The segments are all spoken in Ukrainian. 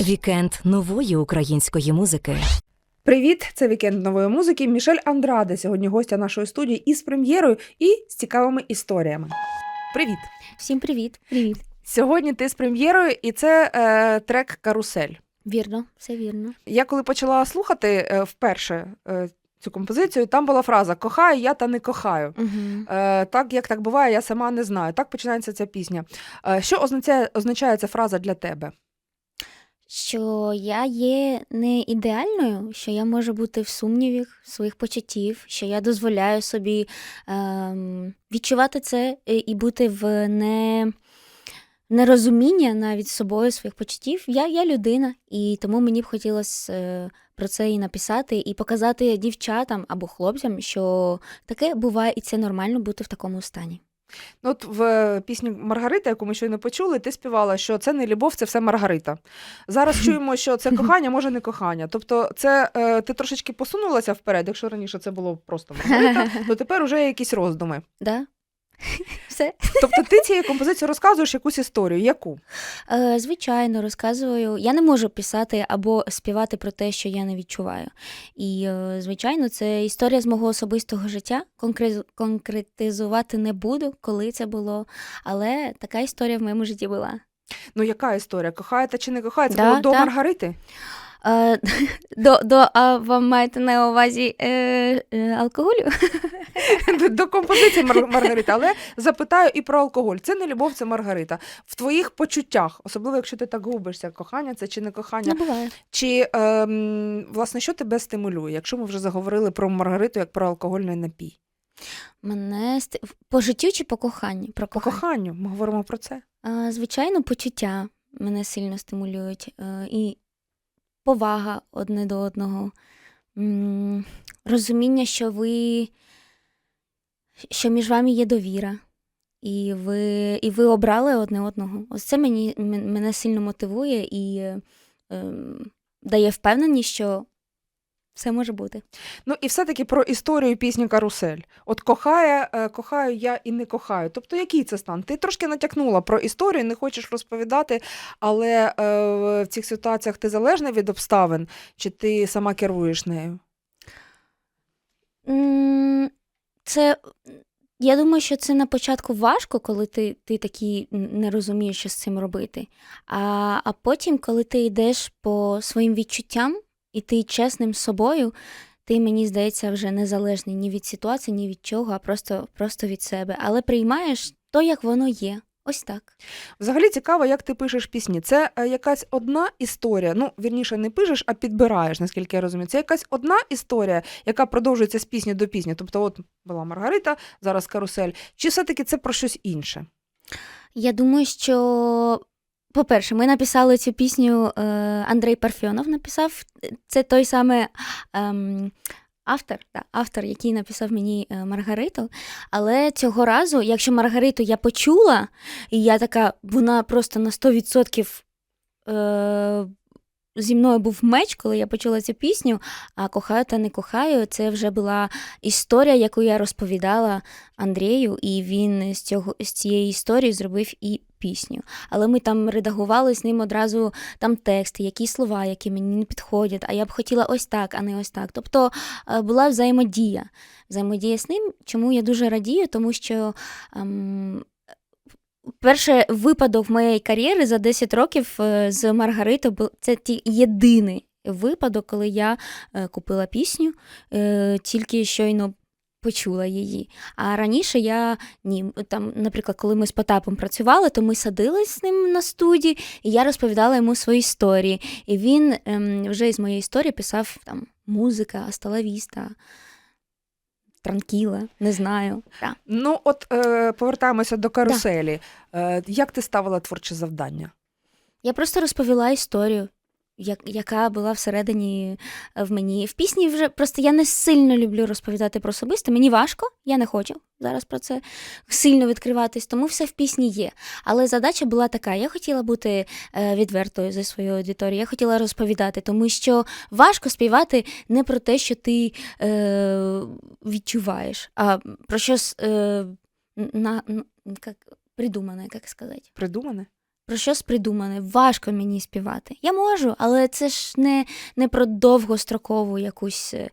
Вікенд нової української музики. Привіт! Це вікенд нової музики. Мішель Андраде сьогодні гостя нашої студії із прем'єрою і з цікавими історіями. Привіт! Всім привіт. Привіт. Сьогодні ти з прем'єрою, і це е, трек Карусель. Вірно, все вірно. Я коли почала слухати е, вперше е, цю композицію, там була фраза Кохаю я та не кохаю. Угу. Е, так як так буває, я сама не знаю. Так починається ця пісня. Е, що означає, означає ця фраза для тебе? Що я є не ідеальною, що я можу бути в сумнівах своїх почуттів, що я дозволяю собі ем, відчувати це і і бути в не, нерозуміння навіть собою своїх почуттів. Я, я людина, і тому мені б хотілося е, про це і написати, і показати дівчатам або хлопцям, що таке буває, і це нормально бути в такому стані. Ну, От в е, пісні Маргарита, яку ми щойно почули, ти співала, що це не любов, це все Маргарита. Зараз чуємо, що це кохання, може не кохання. Тобто, це е, ти трошечки посунулася вперед. Якщо раніше це було просто Маргарита, то тепер уже якісь роздуми. Да? Все. Тобто, ти цією композицією розказуєш якусь історію. Яку? Е, звичайно, розказую. Я не можу писати або співати про те, що я не відчуваю. І, е, звичайно, це історія з мого особистого життя. Конкре- конкретизувати не буду, коли це було. Але така історія в моєму житті була. Ну, яка історія? Кохаєте чи не кохаєте? Це було до да. Маргарити? Е, до, до, а вам маєте на увазі е, е, алкоголю? До- До композиції Мар- Маргарити, але запитаю і про алкоголь. Це не любов, це Маргарита. В твоїх почуттях, особливо якщо ти так губишся, кохання це чи не кохання. Не буває. Чи ем, власне що тебе стимулює, якщо ми вже заговорили про Маргариту як про алкогольний напій? Мене ст... по життю чи по коханню? Про По кохання. коханню ми говоримо про це. А, Звичайно, почуття мене сильно стимулюють. е, І повага одне до одного. Розуміння, що ви що між вами є довіра, і ви, і ви обрали одне одного. Ось це мені, мене сильно мотивує і е, дає впевненість, що все може бути. Ну і все-таки про історію пісні Карусель. От кохає, е, кохаю я і не кохаю. Тобто, який це стан? Ти трошки натякнула про історію, не хочеш розповідати, але е, в цих ситуаціях ти залежна від обставин, чи ти сама керуєш нею? М, Це я думаю, що це на початку важко, коли ти, ти такий не розумієш, що з цим робити. А, а потім, коли ти йдеш по своїм відчуттям, і ти чесним з собою, ти, мені здається, вже незалежний ні від ситуації, ні від чого, а просто, просто від себе. Але приймаєш то, як воно є. Ось так. Взагалі цікаво, як ти пишеш пісні. Це е, якась одна історія. Ну, вірніше, не пишеш, а підбираєш, наскільки я розумію. Це якась одна історія, яка продовжується з пісні до пісні. Тобто, от була Маргарита, зараз карусель. Чи все-таки це про щось інше? Я думаю, що. По-перше, ми написали цю пісню, е, Андрей Парфьонов написав. Це той самий ем, автор, да, автор, який написав мені е, Маргариту. Але цього разу, якщо Маргариту я почула, і я така, вона просто на 100% е, зі мною був меч, коли я почула цю пісню, а кохаю та не кохаю, це вже була історія, яку я розповідала Андрію, і він з, цього, з цієї історії зробив і пісню. Але ми там редагували з ним одразу там тексти, які слова, які мені не підходять, а я б хотіла ось так, а не ось так. Тобто е, була взаємодія. Взаємодія з ним, чому я дуже радію, тому що. Ем, Перший випадок моєї кар'єри за 10 років е, з Маргаритою це ті єдиний випадок, коли я е, купила пісню, тільки щойно почула її. А раніше я ні, там, наприклад, коли ми з Потапом працювали, то ми садились з ним на студії, і я розповідала йому свої історії. І він ем, вже із моєї історії писав там музика, асталавіста, транкіла, не знаю. Да. Ну, от е, повертаємося до каруселі. Е, як ти ставила творче завдання? Я просто розповіла історію, як, яка була всередині е, в мені. В пісні вже просто я не сильно люблю розповідати про особисте. Мені важко, я не хочу зараз про це сильно відкриватись, тому все в пісні є. Але задача була така: я хотіла бути е, відвертою зі своєю аудиторією, я хотіла розповідати, тому що важко співати не про те, що ти е, відчуваєш, а про щось е, на, на, як, придумане, як сказати. Придумане? Про щось придумане, важко мені співати. Я можу, але це ж не, не про довгострокову якусь е,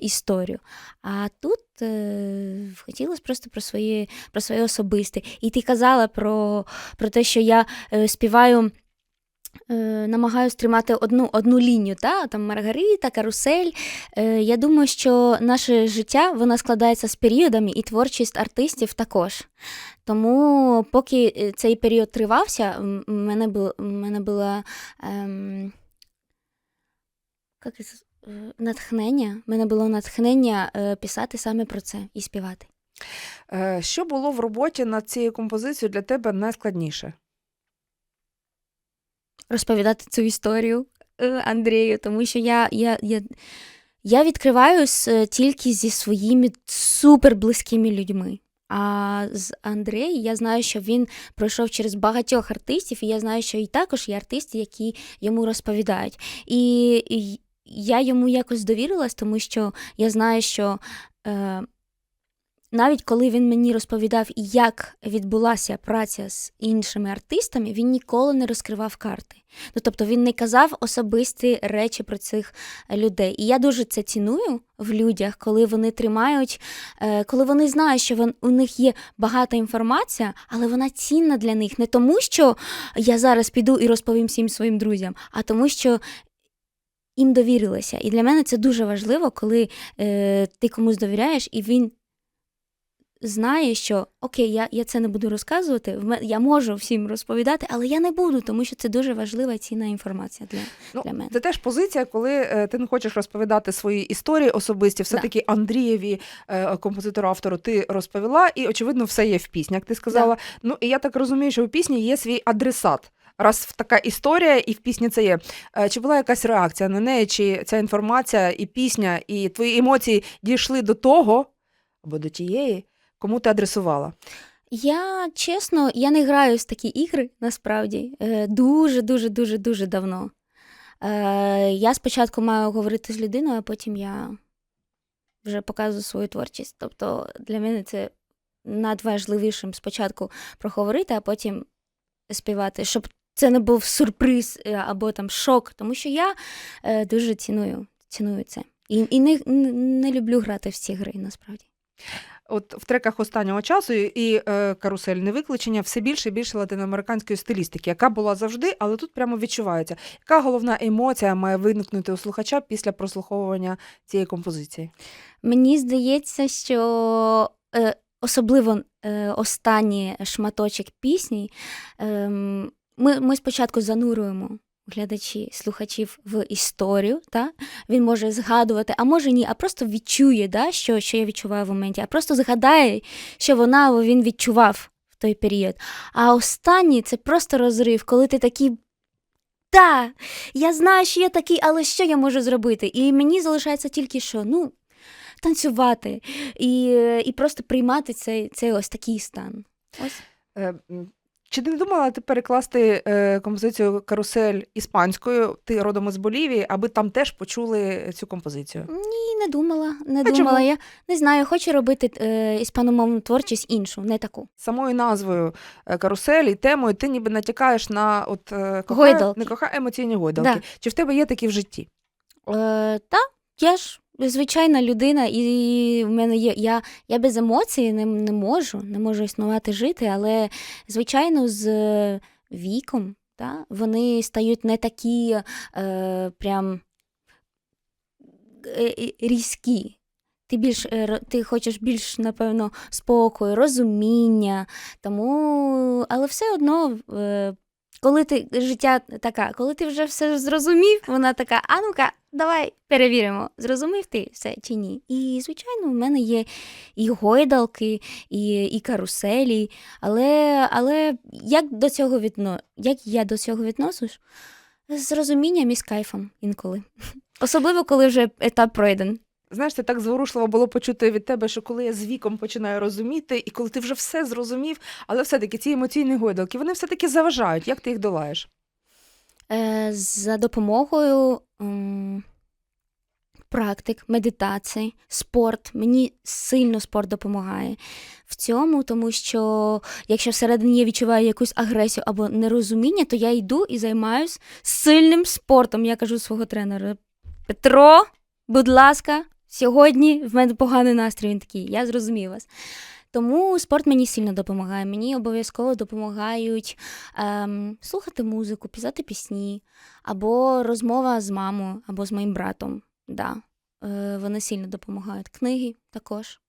історію. А тут е, хотілося просто про своє, про своє особисте. І ти казала про, про те, що я е, співаю. е, Намагаюсь тримати одну, одну лінію, та? там Маргарита, карусель. Е, Я думаю, що наше життя воно складається з періодами, і творчість артистів також. Тому, поки е, цей період тривався, м- мене було, мене було ем, як це, е, натхнення. Мене було натхнення е, писати саме про це і співати. Що було в роботі над цією композицією для тебе найскладніше? розповідати цю історію Андрію, тому що я, я, я, я відкриваюсь тільки зі своїми суперблизькими людьми. А з Андреєм я знаю, що він пройшов через багатьох артистів, і я знаю, що і також є артисти, які йому розповідають. І, я йому якось довірилась, тому що я знаю, що е, навіть коли він мені розповідав, як відбулася праця з іншими артистами, він ніколи не розкривав карти. Ну, тобто він не казав особисті речі про цих людей. І я дуже це ціную в людях, коли вони тримають, е, коли вони знають, що у них є багата інформація, але вона цінна для них не тому, що я зараз піду і розповім всім своїм друзям, а тому, що. Їм довірилися. І для мене це дуже важливо, коли е, ти комусь довіряєш, і він знає, що окей, я, я це не буду розказувати, в я можу всім розповідати, але я не буду, тому що це дуже важлива цінна інформація для, Ну, для мене. Це теж позиція, коли е, ти не хочеш розповідати свої історії особисті, все-таки Андрієві, е, композитору автору, ти розповіла, і очевидно, все є в пісні, як ти сказала. Ну і я так розумію, що у пісні є свій адресат. Раз така історія, і в пісні це є. Е, Чи була якась реакція на неї, чи ця інформація, і пісня, і твої емоції дійшли до того або до тієї, кому ти адресувала? Я чесно, я не граю в такі ігри насправді е, дуже, дуже, дуже, дуже давно. Е, Я спочатку маю говорити з людиною, а потім я вже показую свою творчість. Тобто для мене це надважливішим спочатку проговорити, а потім співати, щоб це не був сюрприз е, або там шок, тому що я дуже ціную, ціную це. І, і не, не люблю грати в ці гри насправді. От в треках останнього часу і е, карусель не виключення все більше і більше латиноамериканської стилістики, яка була завжди, але тут прямо відчувається. Яка головна емоція має виникнути у слухача після прослуховування цієї композиції? Мені здається, що е, особливо е, останній шматочок пісні, е, ми, ми спочатку занурюємо глядачі, слухачів в історію. Та? Він може згадувати, а може ні, а просто відчує, да, що, що я відчуваю в моменті, а просто згадає, що вона або він відчував в той період. А останній це просто розрив, коли ти такий. Та, я знаю, що я такий, але що я можу зробити? І мені залишається тільки що, ну, танцювати і, і просто приймати цей, цей ось такий стан. Ось. Чи ти не думала ти перекласти е, композицію карусель іспанською, ти родом із Болівії, аби там теж почули цю композицію? Ні, не думала. Не А думала. чому? Я не знаю, хочу робити е, іспаномовну творчість іншу, не таку. Самою назвою е, карусель і темою ти ніби натякаєш на от е, кохає, не кохає емоційні гойдалки. Да. Чи в тебе є такі в житті? Е, та, я ж звичайна людина, і в мене є. Я, я без емоцій не, не можу, не можу існувати жити, але звичайно, з е, віком та, вони стають не такі е, прям е, різкі. Ти більш е, ти хочеш більш, напевно, спокою, розуміння. Тому, але все одно, коли ти життя така, коли ти вже все зрозумів, вона така, а ну-ка, давай перевіримо, зрозумів ти все чи ні. І, звичайно, в мене є і гойдалки, і, і каруселі, але, але як до цього відно, як я до цього відношусь? З розумінням і з кайфом інколи. Особливо, коли вже етап пройден. Знаєш, це так зворушливо було почути від тебе, що коли я з віком починаю розуміти, і коли ти вже все зрозумів, але все-таки ці емоційні гойдалки, вони все-таки заважають. Як ти їх долаєш? Е, за допомогою м, практик, медитації, спорт. Мені сильно спорт допомагає в цьому, тому що якщо всередині я відчуваю якусь агресію або нерозуміння, то я йду і займаюсь сильним спортом. Я кажу свого тренера: Петро, будь ласка, сьогодні в мене поганий настрій. Він такий, я зрозумів вас. Тому спорт мені сильно допомагає. Мені обов'язково допомагають ем, слухати музику, писати пісні, або розмова з мамою, або з моїм братом. Да. Е, вони сильно допомагають. Книги також.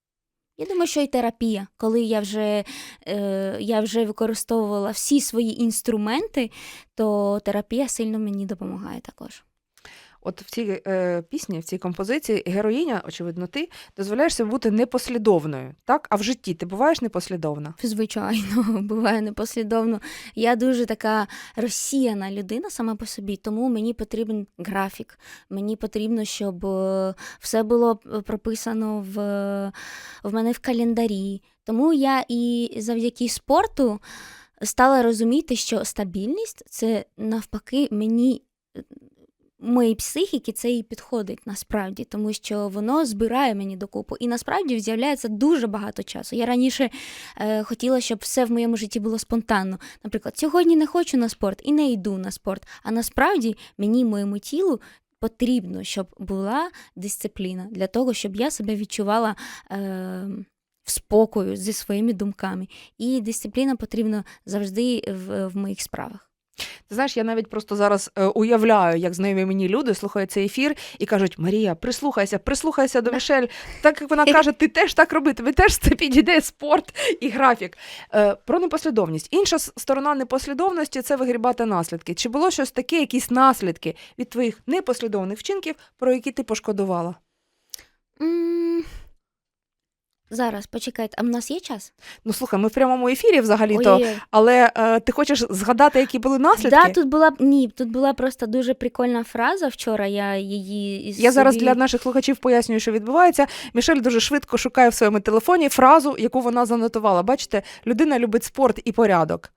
Я думаю, що і терапія, коли я вже, е, я вже використовувала всі свої інструменти, то терапія сильно мені допомагає також. От в цій е, пісні, в цій композиції героїня, очевидно, ти дозволяєш собі бути непослідовною, так? А в житті ти буваєш непослідовна. Звичайно, буває непослідовно. Я дуже така розсіяна людина сама по собі, тому мені потрібен графік. Мені потрібно, щоб е, все було прописано в, в мене в календарі. Тому я і завдяки спорту стала розуміти, що стабільність це навпаки мені. Моїй психіки це і підходить насправді, тому що воно збирає мені докупу. І насправді з'являється дуже багато часу. Я раніше е, хотіла, щоб все в моєму житті було спонтанно. Наприклад, сьогодні не хочу на спорт і не йду на спорт. А насправді мені, моєму тілу, потрібно, щоб була дисципліна для того, щоб я себе відчувала. Е, в спокою зі своїми думками. І дисципліна потрібна завжди в, в моїх справах. Ти знаєш, я навіть просто зараз е, уявляю, як знайомі мені люди слухають цей ефір і кажуть: Марія, прислухайся, прислухайся до Мішель. Так як вона каже, ти теж так роби, тобі теж це підійде спорт і графік. Е, про непослідовність. Інша сторона непослідовності це вигрібати наслідки. Чи було щось таке, якісь наслідки від твоїх непослідовних вчинків, про які ти пошкодувала? м Зараз, почекайте, а в нас є час? Ну слухай, ми в прямому ефірі взагалі-то, але е, ти хочеш згадати, які були наслідки? Да, тут була ні, тут була просто дуже прикольна фраза. Вчора я її із Я зараз для наших слухачів пояснюю, що відбувається. Мішель дуже швидко шукає в своєму телефоні фразу, яку вона занотувала. Бачите, людина любить спорт і порядок.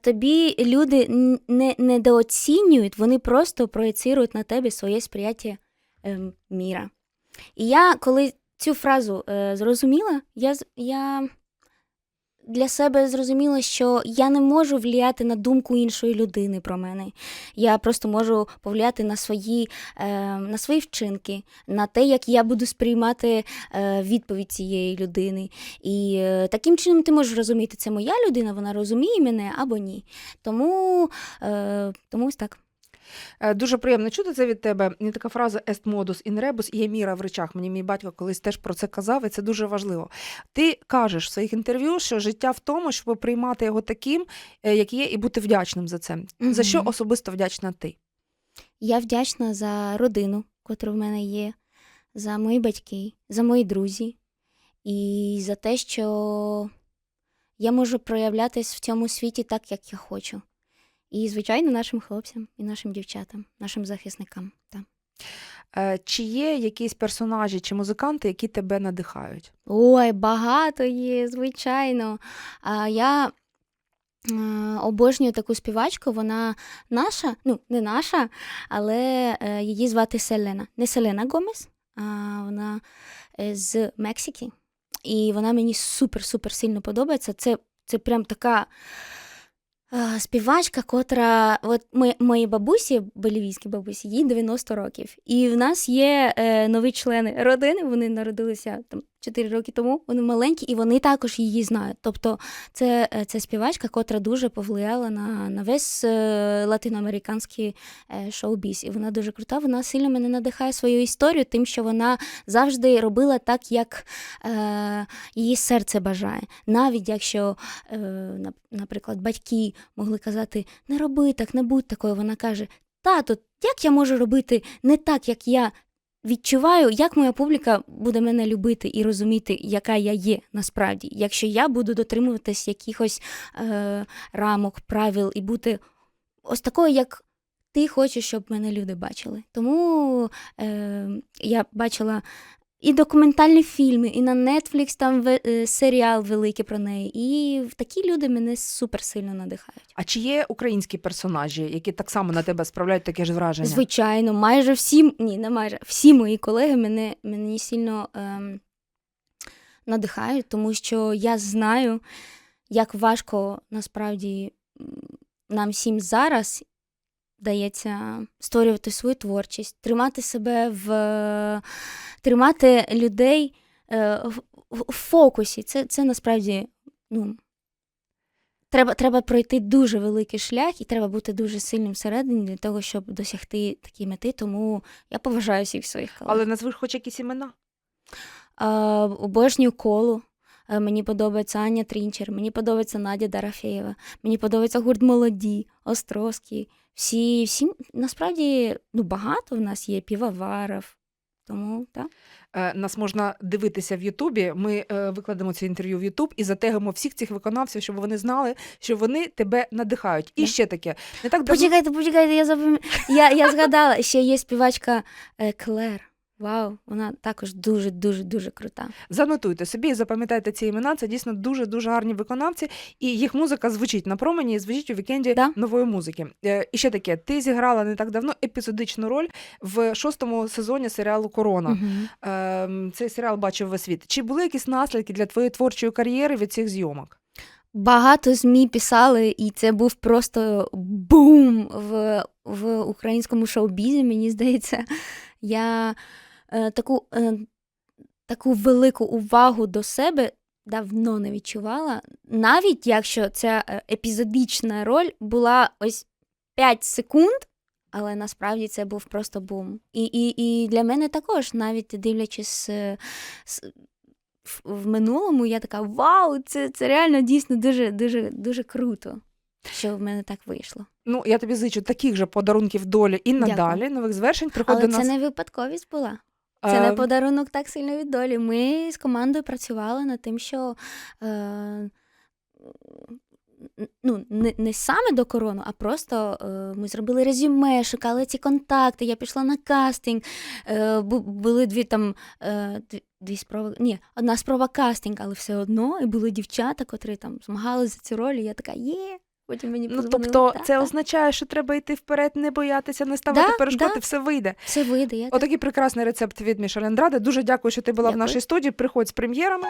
Тобі люди не недооцінюють, вони просто проєцирують на тебе своє сприяття ем, міра. І я, коли цю фразу е, зрозуміла, я, я для себе зрозуміла, що я не можу влияти на думку іншої людини про мене. Я просто можу повлияти на свої, е, на свої вчинки, на те, як я буду сприймати е, відповідь цієї людини. І е, таким чином ти можеш розуміти, це моя людина, вона розуміє мене або ні. Тому, е, тому ось так. Е, Дуже приємно чути це від тебе. Є така фраза «est modus in rebus» є міра в речах. Мені мій батько колись теж про це казав, і це дуже важливо. Ти кажеш в своїх інтерв'ю, що життя в тому, щоб приймати його таким, е, як є, і бути вдячним за це. За що особисто вдячна ти? Я вдячна за родину, котра в мене є, за мої батьки, за мої друзі, і за те, що я можу проявлятись в цьому світі так, як я хочу. І, звичайно, нашим хлопцям і нашим дівчатам, нашим захисникам. Так. Е, Чи є якісь персонажі чи музиканти, які тебе надихають? Ой, багато є, звичайно. Я е, обожнюю таку співачку, вона наша, ну, не наша, але е, її звати Селена. Не Селена Гомес, а вона з Мексики. І вона мені супер-супер сильно подобається. Це, це прям така. Співачка, котра от мої, моїй бабусі, болівійській бабусі, їй 90 років. І в нас є е, нові члени родини. Вони народилися там 4 роки тому. Вони маленькі, і вони також її знають. Тобто, це, це співачка, котра дуже повлияла на, на весь е, латиноамериканський е, шоу-біз. І вона дуже крута. Вона сильно мене надихає свою історію, тим, що вона завжди робила так, як е, її серце бажає. Навіть якщо, е, наприклад, батьки могли казати, не роби так, не будь такою. Вона каже: Тато, як я можу робити не так, як я відчуваю, як моя публіка буде мене любити і розуміти, яка я є насправді, якщо я буду дотримуватись якихось е, рамок, правил і бути ось такою, як ти хочеш, щоб мене люди бачили. Тому е, я бачила і документальні фільми, і на Netflix там е, серіал великий про неї. І такі люди мене супер сильно надихають. А чи є українські персонажі, які так само на тебе справляють таке ж враження? Звичайно, майже всі, ні, не майже, всі мої колеги мене, мене сильно ем, надихають, тому що я знаю, як важко насправді нам всім зараз дається створювати свою творчість, тримати себе в тримати людей е, в фокусі. Це, це насправді ну, треба, треба пройти дуже великий шлях, і треба бути дуже сильним всередині для того, щоб досягти такі мети. Тому я поважаю всіх своїх колег. Але назви хоч якісь імена. Е, обожнюю колу. Е, Мені подобається Аня Трінчер, мені подобається Надя Дарафєєва, мені подобається гурт Молоді, Островський. Всі, всі насправді ну, багато в нас є півоваров. Тому так. Е, Нас можна дивитися в Ютубі. Ми е, викладемо це інтерв'ю в Ютуб і затегимо всіх цих виконавців, щоб вони знали, що вони тебе надихають. І ще таке. Не так давно Почекайте, почекайте, я запам... я, я згадала, ще є співачка е, Клер. Вау, вона також дуже, дуже, дуже крута. занотуйте собі і запам'ятайте ці імена. Це дійсно дуже дуже гарні виконавці, і їх музика звучить на промені, і звучить у вікенді Да. нової музики. Е, І ще таке, ти зіграла не так давно епізодичну роль в шостому сезоні серіалу Корона. Ем, Цей серіал бачив весь світ. Чи були якісь наслідки для твоєї творчої кар'єри від цих зйомок? Багато ЗМІ писали, і це був просто бум в, в українському шоу-бізі, мені здається. Я таку, е, таку велику увагу до себе давно не відчувала, навіть якщо ця е, епізодична роль була ось 5 секунд. Але насправді це був просто бум. І, і, і для мене також, навіть дивлячись е, с- в, в минулому, я така: вау, це, це реально дійсно дуже, дуже, дуже круто, що в мене так вийшло. Ну, я тобі зичу таких же подарунків долі і Дякую. надалі, нових звершень. Приходь Але до це не випадковість була. Це не Е, подарунок так сильно від долі. Ми з командою працювали над тим, що е, ну, не, не саме до корону, а просто е, ми зробили резюме, шукали ці контакти. Я пішла на кастинг. Е, були дві там е, дві, дві спроби. Ні, одна спроба кастинг, але все одно. І були дівчата, котрі там змагалися за цю роль. І я така, є. Потім мені Ну, подзвонили. тобто, «Так, це означає, що треба йти вперед, не боятися, не ставити Да, перешкоди, да. все вийде. все вийде. Я так Отакий прекрасний рецепт від Мішель Андраде. Дуже дякую, що ти була в Дякую. нашій студії. Приходь з прем'єрами.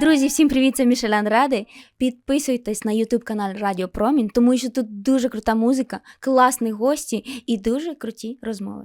Друзі, всім привіт, це Мішелян Ради. Підписуйтесь на YouTube канал Радіо Промінь, тому що тут дуже крута музика, класні гості і дуже круті розмови.